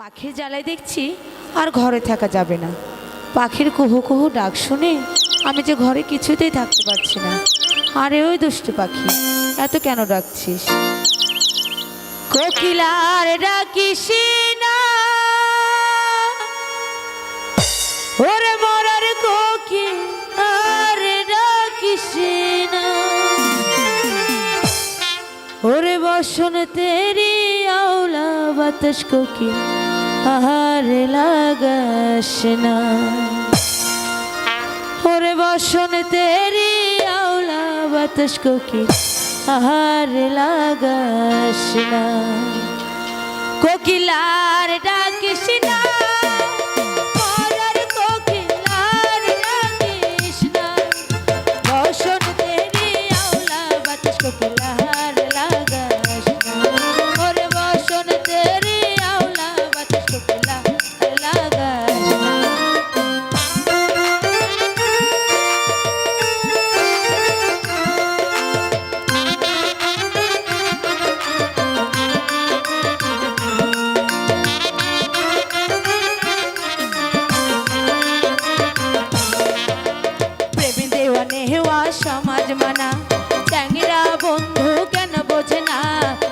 পাখির জ্বালায় দেখছি আর ঘরে থাকা যাবে না। পাখির কুহু কুহু ডাক শুনে আমি যে ঘরে কিছুতেই থাকতে পারছি না। আরে ওই দুষ্টু পাখি, এত কেন ডাকছিস? কোকিলার ডাকিস ওরে ওরে বসন তেরি বাতাস কোকিল আহারে লাগাস না। ওরে বসন তেরি আওলা বাতাস কোকিল আহারে লাগাস না। কোকিলার ডাকিস না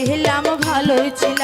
ছিলাম ভালোই ছিলাম